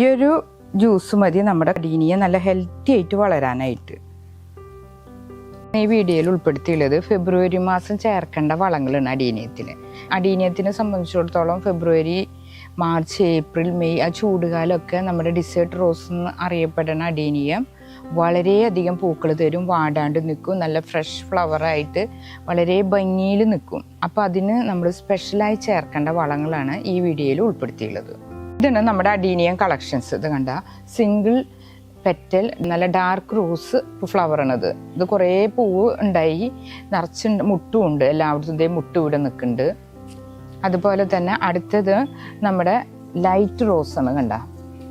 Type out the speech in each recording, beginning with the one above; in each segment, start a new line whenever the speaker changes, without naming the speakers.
ഈ ഒരു ജ്യൂസ് മതി നമ്മുടെ കടീനിയെ നല്ല ഹെൽത്തി ആയിട്ട് വളരാനായിട്ട്. ഈ വീഡിയോയിൽ ഉൾപ്പെടുത്തിയുള്ളത് ഫെബ്രുവരി മാസം ചേർക്കേണ്ട വളങ്ങളാണ് അടീനിയത്തിന്. അടീനിയത്തിനെ സംബന്ധിച്ചിടത്തോളം ഫെബ്രുവരി മാർച്ച് ഏപ്രിൽ മെയ് ആ ചൂടുകാലമൊക്കെ നമ്മുടെ ഡിസേർട്ട് റോസ് എന്ന് അറിയപ്പെടുന്ന അടീനിയം വളരെയധികം പൂക്കൾ തരും വാടാണ്ട് നിൽക്കും നല്ല ഫ്രഷ് ഫ്ലവറായിട്ട് വളരെ ഭംഗിയിൽ നിൽക്കും. അപ്പോൾ അതിന് നമ്മൾ സ്പെഷ്യലായി ചേർക്കേണ്ട വളങ്ങളാണ് ഈ വീഡിയോയിൽ ഉൾപ്പെടുത്തിയുള്ളത്. ഇതാണ് നമ്മുടെ അഡീനിയം കളക്ഷൻസ് ഇത് കണ്ട? സിംഗിൾ പെറ്റൽ നല്ല ഡാർക്ക് റോസ് ആണത്. ഇത് കുറേ പൂവ് ഉണ്ടായി. നിറച്ചുണ്ട് മുട്ടും ഉണ്ട്. എല്ലായിടത്തും മുട്ടും ഇവിടെ നിൽക്കുന്നുണ്ട്. അതുപോലെ തന്നെ അടുത്തത് നമ്മുടെ ലൈറ്റ് റോസ് ആണ് കണ്ട?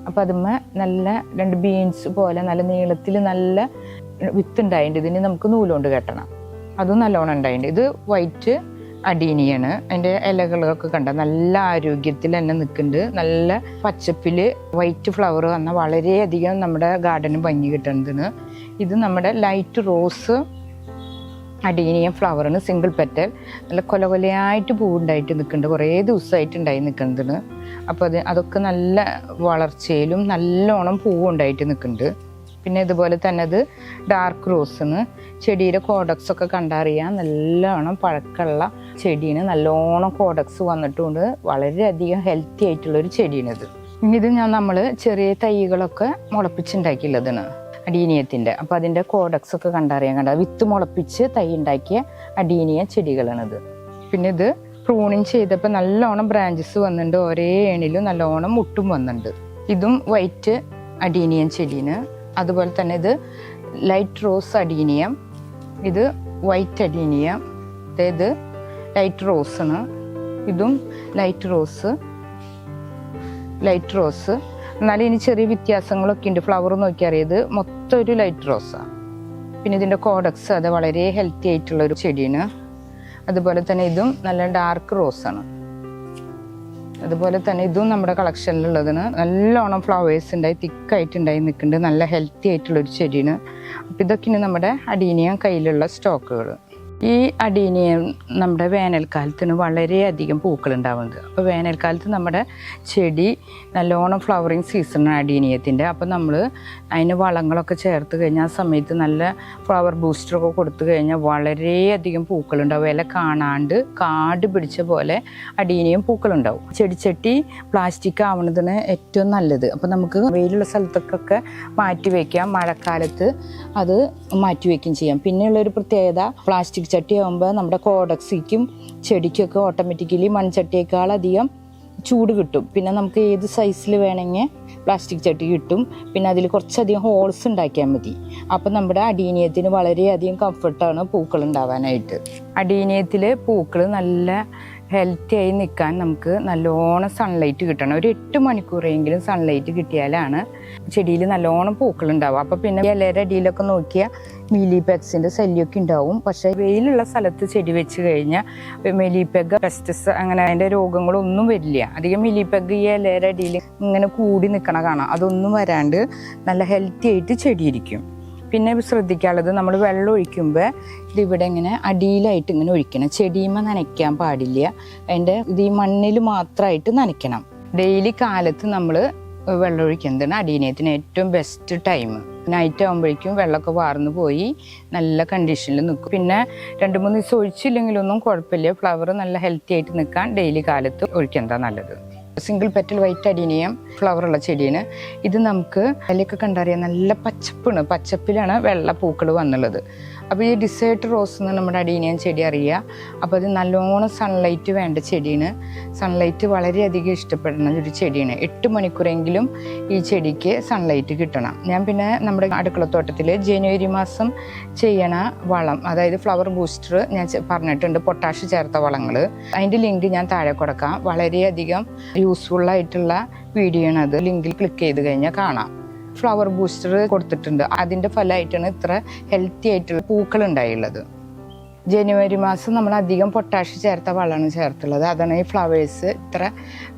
അപ്പം അതുമ്മ നല്ല രണ്ട് ബീൻസ് പോലെ നല്ല നീളത്തിൽ നല്ല വിത്ത് ഉണ്ടായിട്ടുണ്ട്. ഇതിന് നമുക്ക് നൂലുകൊണ്ട് കെട്ടണം. അതും നല്ലോണം ഉണ്ടായിട്ടുണ്ട്. ഇത് വൈറ്റ് അടീനിയാണ്. അതിന്റെ ഇലകളൊക്കെ കണ്ട? നല്ല ആരോഗ്യത്തിൽ തന്നെ നിൽക്കുന്നുണ്ട്. നല്ല പച്ചപ്പിൽ വൈറ്റ് ഫ്ലവർ വന്ന വളരെയധികം നമ്മുടെ ഗാർഡന് ഭംഗി കിട്ടുന്നതിന് ഇത് നമ്മുടെ ലൈറ്റ് റോസ് അടീനിയം ഫ്ലവറിന് സിംഗിൾ പെറ്റൽ നല്ല കൊല കൊലയായിട്ട് പൂവുണ്ടായിട്ട് നിൽക്കുന്നുണ്ട്. കുറേ ദിവസമായിട്ട് ഉണ്ടായി നിൽക്കുന്നതിന് അപ്പോൾ അത് അതൊക്കെ നല്ല വളർച്ചയിലും നല്ലോണം പൂവുണ്ടായിട്ട് നിൽക്കുന്നുണ്ട്. പിന്നെ ഇതുപോലെ തന്നെ അത് ഡാർക്ക് റോസിന് ചെടിയുടെ കോഡക്സ് ഒക്കെ കണ്ടറിയാം നല്ലോണം പഴക്കമുള്ള ചെടീന് നല്ലോണം കോഡക്സ് വന്നിട്ടുണ്ട്. വളരെയധികം ഹെൽത്തി ആയിട്ടുള്ളൊരു ചെടിയാണിത് ഇനി ഇത് ഞാൻ നമ്മൾ ചെറിയ തൈകളൊക്കെ മുളപ്പിച്ചുണ്ടാക്കിയുള്ളതാണ് അടീനിയത്തിന്റെ അപ്പോൾ അതിന്റെ കോഡക്സ് ഒക്കെ കണ്ടറിയാൻ കണ്ട വിത്ത് മുളപ്പിച്ച് തൈ ഉണ്ടാക്കിയ അടീനിയ ചെടികളാണിത് പിന്നെ ഇത് പ്രൂണിങ് ചെയ്തപ്പോൾ നല്ലോണം ബ്രാഞ്ചസ് വന്നിട്ടുണ്ട് ഒരേ ഏണിലും നല്ലോണം മുട്ടും വന്നിട്ടുണ്ട്. ഇതും വൈറ്റ് അടീനിയൻ ചെടീന്. അതുപോലെ തന്നെ ഇത് ലൈറ്റ് റോസ് അഡീനിയം ഇത് വൈറ്റ് അഡീനിയം ഇത് ലൈറ്റ് റോസാണ് ഇതും ലൈറ്റ് റോസ് ലൈറ്റ് റോസ് എന്നാലും ഇനി ചെറിയ വ്യത്യാസങ്ങളൊക്കെ ഉണ്ട്. ഫ്ലവർ നോക്കിയറിയത് മൊത്തം ഒരു ലൈറ്റ് റോസാണ് പിന്നെ ഇതിന്റെ കോഡക്സ് അത് വളരെ ഹെൽത്തി ആയിട്ടുള്ള ഒരു ചെടിയാണ്. അതുപോലെ തന്നെ ഇതും നല്ല ഡാർക്ക് റോസാണ് അതുപോലെ തന്നെ ഇതും നമ്മുടെ കളക്ഷനിലുള്ളതിന് നല്ലോണം ഫ്ലവേഴ്സ് ഉണ്ടായി തിക്കായിട്ട് ഉണ്ടായി നിൽക്കുന്നുണ്ട്. നല്ല ഹെൽത്തി ആയിട്ടുള്ള ഒരു ചെടിയാണ്. അപ്പം ഇതൊക്കെയാണ് നമ്മുടെ അടീനിയം കയ്യിലുള്ള സ്റ്റോക്കുകൾ ഈ അടീനിയം നമ്മുടെ വേനൽക്കാലത്തിന് വളരെയധികം പൂക്കൾ ഉണ്ടാവുന്നത് അപ്പോൾ വേനൽക്കാലത്ത് നമ്മുടെ ചെടി നല്ലോണം ഫ്ലവറിങ് സീസണാണ് അടീനിയത്തിന്റെ. അപ്പോൾ നമ്മൾ അതിന് വളങ്ങളൊക്കെ ചേർത്ത് കഴിഞ്ഞാൽ ആ സമയത്ത് നല്ല ഫ്ലവർ ബൂസ്റ്ററൊക്കെ കൊടുത്തു കഴിഞ്ഞാൽ വളരെയധികം പൂക്കളുണ്ടാവും. ഇല കാണാണ്ട് കാട് പിടിച്ച പോലെ അടീനിയം പൂക്കളുണ്ടാവും. ചെടിച്ചട്ടി പ്ലാസ്റ്റിക് ആവുന്നതിന് ഏറ്റവും നല്ലത്. അപ്പോൾ നമുക്ക് വെയിലുള്ള സ്ഥലത്തൊക്കെ മാറ്റി വയ്ക്കാം മഴക്കാലത്ത് അത് മാറ്റി വയ്ക്കുകയും ചെയ്യാം. പിന്നെയുള്ളൊരു പ്രത്യേകത പ്ലാസ്റ്റിക് ചട്ടി ആകുമ്പോൾ നമ്മുടെ കോഡക്സിക്കും ചെടിക്കൊക്കെ ഓട്ടോമാറ്റിക്കലി മൺചട്ടിയേക്കാൾ അധികം ചൂട് കിട്ടും. പിന്നെ നമുക്ക് ഏത് സൈസിൽ വേണമെങ്കിൽ പ്ലാസ്റ്റിക് ചട്ടി കിട്ടും. പിന്നെ അതിൽ കുറച്ചധികം ഹോൾസ് ഉണ്ടാക്കിയാൽ മതി. അപ്പം നമ്മുടെ അടീനിയത്തിന് വളരെയധികം കംഫർട്ടാണ് പൂക്കൾ ഉണ്ടാവാനായിട്ട്. അടീനിയത്തിൽ പൂക്കൾ നല്ല ഹെൽത്തി ആയി നിൽക്കാൻ നമുക്ക് നല്ലോണം സൺലൈറ്റ് കിട്ടണം. ഒരു എട്ട് മണിക്കൂറെങ്കിലും സൺലൈറ്റ് കിട്ടിയാലാണ് ചെടിയിൽ നല്ലോണം പൂക്കൾ ഉണ്ടാവും അപ്പോൾ പിന്നെ ഇലയുടെ അടിയിലൊക്കെ നോക്കിയാൽ മീലിപെക്സിന്റെ ശല്യമൊക്കെ ഉണ്ടാവും. പക്ഷേ വെയിലുള്ള സ്ഥലത്ത് ചെടി വെച്ച് കഴിഞ്ഞാൽ മെലിപെഗ് പെസ്റ്റസ് അങ്ങനെ അതിന്റെ രോഗങ്ങളൊന്നും വരില്ല. അധികം മെലിപെഗ് ഈ ഇലയുടെ അടിയിൽ ഇങ്ങനെ കൂടി നിൽക്കണ കാണാം. അതൊന്നും വരാണ്ട് നല്ല ഹെൽത്തി ആയിട്ട് ചെടിയിരിക്കും പിന്നെ ശ്രദ്ധിക്കാനുള്ളത് നമ്മൾ വെള്ളം ഒഴിക്കുമ്പോൾ ഇതിവിടെ ഇങ്ങനെ അടിയിലായിട്ട് ഇങ്ങനെ ഒഴിക്കണം. ചെടിയുമ്പോൾ നനയ്ക്കാൻ പാടില്ല. അതിന്റെ ഇത് ഈ മണ്ണിൽ മാത്രമായിട്ട് നനയ്ക്കണം. ഡെയിലി കാലത്ത് നമ്മൾ വെള്ളം ഒഴിക്കുന്നതാണ് അടീനയത്തിന് ഏറ്റവും ബെസ്റ്റ് ടൈം നൈറ്റ് ആകുമ്പോഴേക്കും വെള്ളമൊക്കെ വാർന്നു പോയി നല്ല കണ്ടീഷനിൽ നിൽക്കും. പിന്നെ രണ്ട് മൂന്ന് ദിവസം ഒഴിച്ചില്ലെങ്കിലൊന്നും കുഴപ്പമില്ല. ഫ്ലവർ നല്ല ഹെൽത്തി ആയിട്ട് നിൽക്കാൻ ഡെയിലി കാലത്ത് ഒഴിക്കുന്നതാണ് നല്ലത്. Single petal white adenium flower ഉള്ള ചെടിയാണ് ഇത് നമുക്ക് അതിലൊക്കെ കണ്ടറിയാം നല്ല പച്ചപ്പാണ്. പച്ചപ്പിലാണ് വെള്ള പൂക്കൾ വന്നുള്ളത്. അപ്പോൾ ഈ ഡിസേർട്ട് റോസ് എന്ന് നമ്മുടെ അടീനിയൻ ചെടി അറിയുക അപ്പോൾ അത് നല്ലോണം സൺലൈറ്റ് വേണ്ട ചെടിയാണ് സൺലൈറ്റ് വളരെയധികം ഇഷ്ടപ്പെടുന്ന ഒരു ചെടിയാണ് എട്ട് മണിക്കൂറെങ്കിലും ഈ ചെടിക്ക് സൺലൈറ്റ് കിട്ടണം. ഞാൻ പിന്നെ നമ്മുടെ അടുക്കളത്തോട്ടത്തിൽ ജനുവരി മാസം ചെയ്യണ വളം അതായത് ഫ്ലവർ ബൂസ്റ്റർ ഞാൻ പറഞ്ഞിട്ടുണ്ട് പൊട്ടാഷ് ചേർത്ത വളങ്ങൾ അതിന്റെ ലിങ്ക് ഞാൻ താഴെ കൊടുക്കാം. വളരെയധികം യൂസ്ഫുൾ വീഡിയോ ആണ് അത് ലിങ്കിൽ ക്ലിക്ക് ചെയ്ത് കഴിഞ്ഞാൽ കാണാം. ഫ്ലവർ ബൂസ്റ്റർ കൊടുത്തിട്ടുണ്ട്. അതിന്റെ ഫലമായിട്ടാണ് ഇത്ര ഹെൽത്തി ആയിട്ടുള്ള പൂക്കൾ ഉണ്ടായുള്ളത്. ജനുവരി മാസം നമ്മൾ അധികം പൊട്ടാഷ് ചേർത്ത വളമാണ് ചേർത്തുള്ളത്. അതാണ് ഈ ഫ്ലവേഴ്സ് ഇത്ര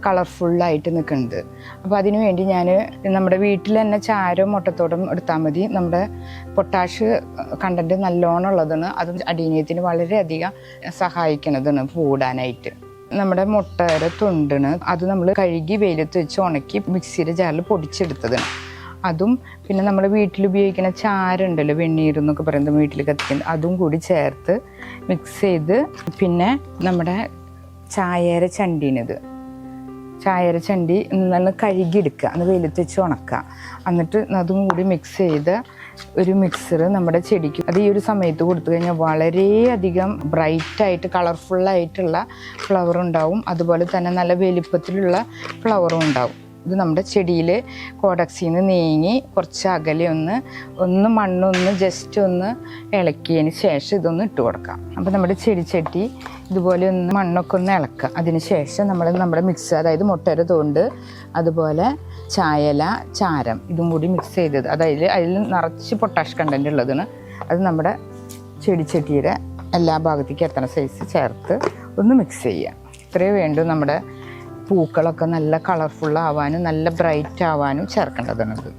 കളർഫുള്ളായിട്ട് നിൽക്കുന്നത്. അപ്പോൾ അതിനു വേണ്ടി ഞാൻ നമ്മുടെ വീട്ടിൽ തന്നെ ചാരവും മുട്ടത്തോടും എടുത്താൽ മതി. നമ്മുടെ പൊട്ടാഷ് കണ്ടന്റ് നല്ലോണം ഉള്ളതാണ്. അത് അടീനയത്തിന് വളരെയധികം സഹായിക്കുന്നതാണ് പൂടാനായിട്ട് നമ്മുടെ മുട്ടയുടെ തൊണ്ടിന് അത് നമ്മൾ കഴുകി വെയിലത്ത് വെച്ച് ഉണക്കി മിക്സിയുടെ ജാറിൽ പൊടിച്ചെടുത്തതാണ്. അതും പിന്നെ നമ്മൾ വീട്ടിൽ ഉപയോഗിക്കുന്ന ചാരുണ്ടല്ലോ വെണ്ണീർ എന്നൊക്കെ പറയുന്നത് വീട്ടിൽ കത്തിക്കുന്നത് അതും കൂടി ചേർത്ത് മിക്സ് ചെയ്ത് പിന്നെ നമ്മുടെ ചായര ചണ്ടീനത്. ചായര ചണ്ടി നല്ല കഴുകിയെടുക്കുക. അത് വെയിലത്ത് വെച്ച് ഉണക്കുക. എന്നിട്ട് അതും കൂടി മിക്സ് ചെയ്ത് ഒരു മിക്സർ നമ്മുടെ ചെടിക്ക് അത് ഈ ഒരു സമയത്ത് കൊടുത്തു കഴിഞ്ഞാൽ വളരെയധികം ബ്രൈറ്റായിട്ട് കളർഫുള്ളായിട്ടുള്ള ഫ്ലവർ ഉണ്ടാവും. അതുപോലെ തന്നെ നല്ല വലിപ്പത്തിലുള്ള ഫ്ലവറും ഉണ്ടാവും. ഇത് നമ്മുടെ ചെടിയിൽ കോഡക്സിൽ നിന്ന് നീങ്ങി കുറച്ച് അകലെ ഒന്ന് ഒന്ന് മണ്ണൊന്ന് ജസ്റ്റ് ഒന്ന് ഇളക്കിയതിന് ശേഷം ഇതൊന്ന് ഇട്ട് കൊടുക്കാം. അപ്പോൾ നമ്മുടെ ചെടി ചെടിച്ചട്ടി ഇതുപോലെ ഒന്ന് മണ്ണൊക്കെ ഒന്ന് ഇളക്കുക. അതിന് ശേഷം നമ്മൾ നമ്മുടെ മിക്സ് അതായത് മുട്ടര തോണ്ട് അതുപോലെ ചായല ചാരം ഇതും കൂടി മിക്സ് ചെയ്തത്. അതായത് അതിൽ നിറച്ച് പൊട്ടാഷ് കണ്ടന്റ് ഉള്ളതാണ്. അത് നമ്മുടെ ചെടി ചെടിച്ചട്ടിയുടെ എല്ലാ ഭാഗത്തേക്കും എത്തണ സൈസ് ചേർത്ത് ഒന്ന് മിക്സ് ചെയ്യുക. ഇത്രയേ വേണ്ടൂ നമ്മുടെ പൂക്കളൊക്കെ നല്ല കളർഫുൾ ആവാനും നല്ല ബ്രൈറ്റ് ആവാനും ചേർക്കേണ്ടതാണത്.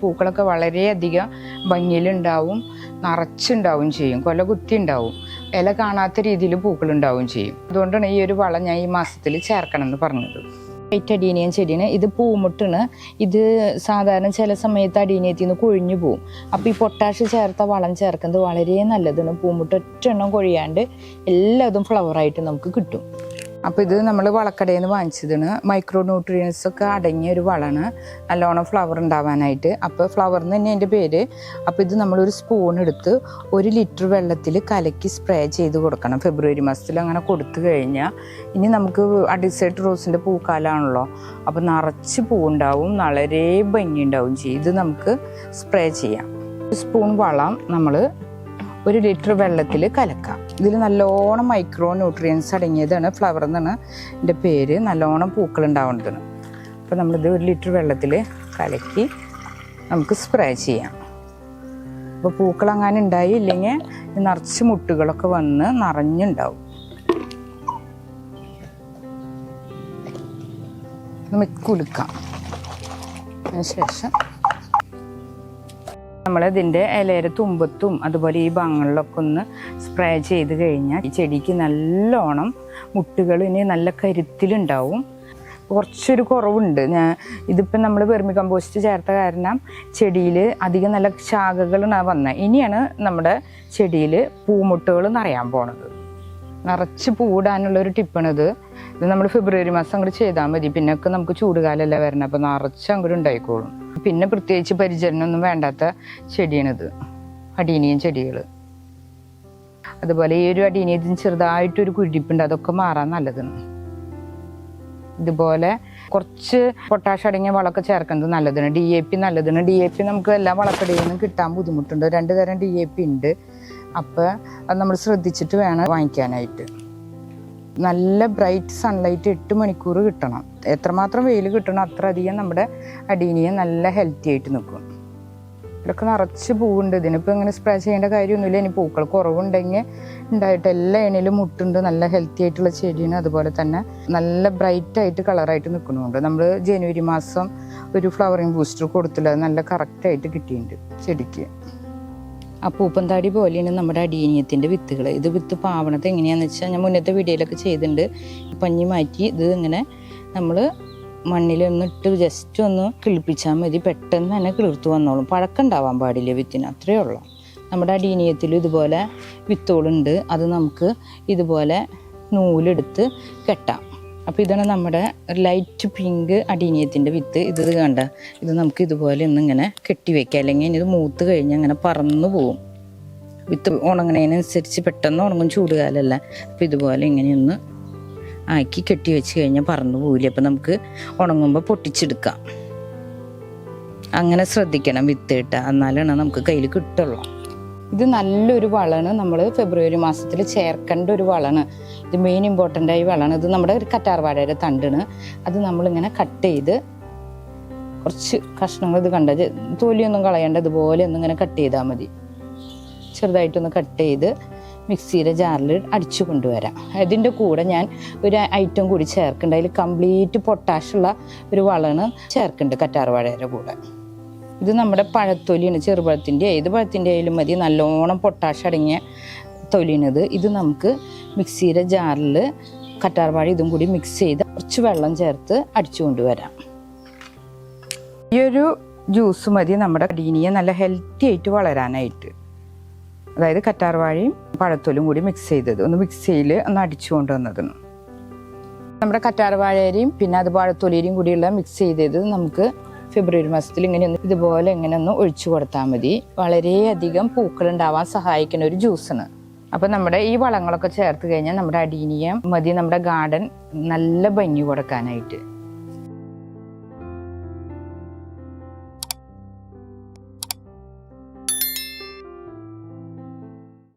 പൂക്കളൊക്കെ വളരെയധികം ഭംഗിയിലുണ്ടാവും നിറച്ചുണ്ടാവും ചെയ്യും കൊല കുത്തി ഉണ്ടാവും ഇല കാണാത്ത രീതിയിൽ പൂക്കൾ ഉണ്ടാവും ചെയ്യും. അതുകൊണ്ടാണ് ഈ ഒരു വളം ഞാൻ ഈ മാസത്തിൽ ചേർക്കണം എന്ന് പറഞ്ഞത്. വൈറ്റ് അടീനിയൻ ചെടീന് ഇത് പൂമുട്ടാണ്. ഇത് സാധാരണ ചില സമയത്ത് അടീനിയത്തിൽ നിന്ന് കൊഴിഞ്ഞു പോവും. അപ്പോൾ ഈ പൊട്ടാഷ് ചേർത്ത വളം ചേർക്കുന്നത് വളരെ നല്ലതാണ്. പൂമുട്ട ഒറ്റ എണ്ണം കൊഴിയാണ്ട് എല്ലാതും ഫ്ലവറായിട്ട് നമുക്ക് കിട്ടും. അപ്പോൾ ഇത് നമ്മൾ വളക്കടയിൽ നിന്ന് വാങ്ങിച്ചതാണ്. മൈക്രോ ന്യൂട്രിയൻസ് ഒക്കെ അടങ്ങിയ ഒരു വളമാണ്. നല്ലോണം ഫ്ലവർ ഉണ്ടാവാനായിട്ട്. അപ്പോൾ ഫ്ലവർ എന്ന് തന്നെ എന്റെ പേര്. അപ്പോൾ ഇത് നമ്മളൊരു സ്പൂൺ എടുത്ത് ഒരു ലിറ്റർ വെള്ളത്തിൽ കലക്കി സ്പ്രേ ചെയ്ത് കൊടുക്കണം. ഫെബ്രുവരി മാസത്തിൽ അങ്ങനെ കൊടുത്തു കഴിഞ്ഞാൽ ഇനി നമുക്ക് അഡിസൈഡ് റോസിന്റെ പൂക്കാലാണല്ലോ. അപ്പോൾ നിറച്ച് പൂവുണ്ടാവും. വളരെ ഭംഗിയുണ്ടാവും ചെയ്യും. ഇത് നമുക്ക് സ്പ്രേ ചെയ്യാം. ഒരു സ്പൂൺ വളം നമ്മൾ ഒരു ലിറ്റർ വെള്ളത്തിൽ കലക്കാം. ഇതിൽ നല്ലോണം മൈക്രോ ന്യൂട്രിയൻസ് അടങ്ങിയതാണ്. ഫ്ലവർ എന്നാണ് എന്റെ പേര്. നല്ലോണം പൂക്കൾ ഉണ്ടാവുന്നതാണ്. അപ്പോൾ നമ്മളിത് ഒരു ലിറ്റർ വെള്ളത്തിൽ കലക്കി നമുക്ക് സ്പ്രേ ചെയ്യാം. അപ്പോൾ പൂക്കൾ അങ്ങനെ ഉണ്ടായി ഇല്ലെങ്കിൽ നിറച്ച് മുട്ടുകളൊക്കെ വന്ന് നിറഞ്ഞുണ്ടാവും. നമുക്ക് കുലുക്കാം അതിന് ശേഷം നമ്മളിതിന്റെ ഇലയുടെ തുമ്പത്തും അതുപോലെ ഈ ഭാഗങ്ങളിലൊക്കെ ഒന്ന് സ്പ്രേ ചെയ്ത് കഴിഞ്ഞാൽ ഈ ചെടിക്ക് നല്ലോണം മുട്ടുകൾ ഇനി നല്ല കരുത്തിലുണ്ടാവും. കുറച്ചൊരു കുറവുണ്ട്. ഞാൻ ഇതിപ്പം നമ്മൾ വെർമി കമ്പോസ്റ്റ് ചേർത്ത കാരണം ചെടിയിൽ അധികം നല്ല ശാഖകളാണ് വന്നത് ഇനിയാണ് നമ്മുടെ ചെടിയിൽ പൂമുട്ടുകൾ നിറയാൻ പോണത്. നിറച്ച് പൂടാനുള്ള ഒരു ടിപ്പാണിത്. ഇത് നമ്മൾ ഫെബ്രുവരി മാസം അങ്ങോട്ട് ചെയ്താൽ മതി. പിന്നെ നമുക്ക് ചൂടുകാലമല്ല വരണം. അപ്പോൾ നിറച്ച് അങ്ങോട്ട് ഉണ്ടായിക്കോളും. പിന്നെ പ്രത്യേകിച്ച് പരിചരണമൊന്നും വേണ്ടാത്ത ചെടിയാണിത്. അടീനിയൻ ചെടികൾ അതുപോലെ ഈ ഒരു അടീനിയത്തിന് ചെറുതായിട്ടൊരു കുഴിപ്പുണ്ട് അതൊക്കെ മാറാൻ നല്ലതാണ്. ഇതുപോലെ കുറച്ച് പൊട്ടാഷ് അടങ്ങിയ വളമൊക്കെ ചേർക്കുന്നത് നല്ലതാണ്. ഡി എ പി നല്ലതാണ്. ഡി എ പി നമുക്ക് എല്ലാ വളക്കടയിൽ നിന്നും കിട്ടാൻ ബുദ്ധിമുട്ടുണ്ട്. രണ്ട് തരം ഡി എ പി ഉണ്ട്. അപ്പോൾ അത് നമ്മൾ ശ്രദ്ധിച്ചിട്ട് വേണം വാങ്ങിക്കാനായിട്ട്. നല്ല ബ്രൈറ്റ് സൺലൈറ്റ് എട്ട് മണിക്കൂർ കിട്ടണം. എത്രമാത്രം വെയിൽ കിട്ടണം അത്ര അധികം നമ്മുടെ അടീനിയ നല്ല ഹെൽത്തി ആയിട്ട് നിൽക്കും. ഇതിലൊക്കെ നിറച്ച് പൂവുണ്ട്. ഇതിനിപ്പോൾ ഇങ്ങനെ സ്പ്രേ ചെയ്യേണ്ട കാര്യമൊന്നുമില്ല. ഇനി പൂക്കൾ കുറവുണ്ടെങ്കിൽ ഉണ്ടായിട്ട് എല്ലാ എണ്ണയിലും മുട്ടുണ്ട്. നല്ല ഹെൽത്തി ആയിട്ടുള്ള ചെടിയാണ്. അതുപോലെ തന്നെ നല്ല ബ്രൈറ്റ് ആയിട്ട് കളറായിട്ട് നിൽക്കുന്നുണ്ട്. നമ്മൾ ജനുവരി മാസം ഒരു ഫ്ലവറിങ് ബൂസ്റ്റർ കൊടുത്തില്ല. നല്ല കറക്റ്റായിട്ട് കിട്ടിയിട്ടുണ്ട് ചെടിക്ക്. ആ പൂപ്പന്താടി പോലെയാണ് നമ്മുടെ അടിയനിയത്തിന്റെ വിത്തുകൾ ഇത് വിത്ത് പാവണത് എങ്ങനെയാണെന്ന് വെച്ചാൽ ഞാൻ മുന്നത്തെ വീഡിയോയിലൊക്കെ ചെയ്തിട്ടുണ്ട് പഞ്ഞി മാറ്റി ഇത് ഇങ്ങനെ നമ്മൾ മണ്ണിലൊന്നിട്ട് ജസ്റ്റ് ഒന്ന് കിളിപ്പിച്ചാൽ മതി. പെട്ടെന്ന് തന്നെ കിളിർത്തു വന്നോളും. പഴക്കം ഉണ്ടാവാൻ പാടില്ല വിത്തിന്? അത്രയേ ഉള്ളൂ. നമ്മുടെ അടീനിയത്തിലും ഇതുപോലെ വിത്തുകളുണ്ട്. അത് നമുക്ക് ഇതുപോലെ നൂലെടുത്ത് കെട്ടാം. അപ്പോൾ ഇതാണ് നമ്മുടെ ലൈറ്റ് പിങ്ക് അടീനിയത്തിന്റെ വിത്ത്. ഇത് കണ്ട ഇത് നമുക്ക് ഇതുപോലെ ഒന്നിങ്ങനെ കെട്ടി വെക്കാം. അല്ലെങ്കിൽ ഇത് മൂത്ത് കഴിഞ്ഞ് അങ്ങനെ പറന്നു പോവും. വിത്ത് ഉണങ്ങണതിനനുസരിച്ച് പെട്ടെന്ന് ഉണങ്ങും ചൂടുകാലമല്ല. അപ്പോൾ ഇതുപോലെ ഇങ്ങനെയൊന്ന് ആക്കി കെട്ടി വെച്ച് കഴിഞ്ഞാൽ പറന്നു പോവില്ല? അപ്പോൾ നമുക്ക് ഉണങ്ങുമ്പോൾ പൊട്ടിച്ചെടുക്കാം. അങ്ങനെ ശ്രദ്ധിക്കണം വിത്ത് ഇട്ട. എന്നാലാണ് നമുക്ക് കയ്യിൽ കിട്ടുള്ളൂ. ഇത് നല്ലൊരു വളമാണ്. നമ്മൾ ഫെബ്രുവരി മാസത്തിൽ ചേർക്കേണ്ട ഒരു വളമാണ്. ഇത് മെയിൻ ഇമ്പോർട്ടന്റ് ആയി വളമാണ്. ഇത് നമ്മുടെ ഒരു കറ്റാർവാഴയുടെ തണ്ടാണ്. അത് നമ്മളിങ്ങനെ കട്ട് ചെയ്ത് കുറച്ച് കഷ്ണങ്ങൾ ഇത് കണ്ട തോലിയൊന്നും കളയണ്ട ഇതുപോലെ ഒന്നിങ്ങനെ കട്ട് ചെയ്താൽ മതി. ചെറുതായിട്ടൊന്ന് കട്ട് ചെയ്ത് മിക്സിയുടെ ജാറിൽ അടിച്ചു കൊണ്ടുവരാം. അതിന്റെ കൂടെ ഞാൻ ഒരു ഐറ്റം കൂടി ചേർക്കുന്നുണ്ട്. അതിൽ കംപ്ലീറ്റ് പൊട്ടാഷുള്ള ഒരു വളമാണ് ചേർക്കുന്നുണ്ട് കറ്റാർവാഴയുടെ കൂടെ. ഇത് നമ്മുടെ പഴത്തൊലിയാണ് ചെറുപഴത്തിന്റെ. ഏത് പഴത്തിന്റെ ആയാലും മതി. നല്ലോണം പൊട്ടാഷ് അടങ്ങിയ തൊലിയാണിത് ഇത്. നമുക്ക് മിക്സിയുടെ ജാറിൽ കറ്റാർവാഴ ഇതും കൂടി മിക്സ് ചെയ്ത് കുറച്ച് വെള്ളം ചേർത്ത് അടിച്ചു കൊണ്ടുവരാം. ഈ ഒരു ജ്യൂസ് മതി നമ്മുടെ കടീനിയെ നല്ല ഹെൽത്തി ആയിട്ട് വളരാനായിട്ട്. അതായത് കറ്റാർവാഴയും പഴത്തൊലും കൂടി മിക്സ് ചെയ്തത്. ഒന്ന് മിക്സിയിൽ ഒന്ന് അടിച്ചു കൊണ്ടുവന്നതാണ് നമ്മുടെ കറ്റാർവാഴയും പിന്നെ അത് പഴത്തൊലിയും കൂടിയുള്ള മിക്സ് ചെയ്തത് നമുക്ക് ഫെബ്രുവരി മാസത്തിൽ ഇങ്ങനെ ഒന്ന് ഇതുപോലെ ഇങ്ങനെ ഒന്ന് ഒഴിച്ചു കൊടുത്താൽ മതി. വളരെയധികം പൂക്കൾ ഉണ്ടാവാൻ സഹായിക്കുന്ന ഒരു ജ്യൂസാണ്. അപ്പൊ നമ്മുടെ ഈ വളങ്ങളൊക്കെ ചേർത്ത് കഴിഞ്ഞാൽ നമ്മുടെ അടീനിയം മതി നമ്മുടെ ഗാർഡൻ നല്ല ഭംഗി കൊടുക്കാനായിട്ട്.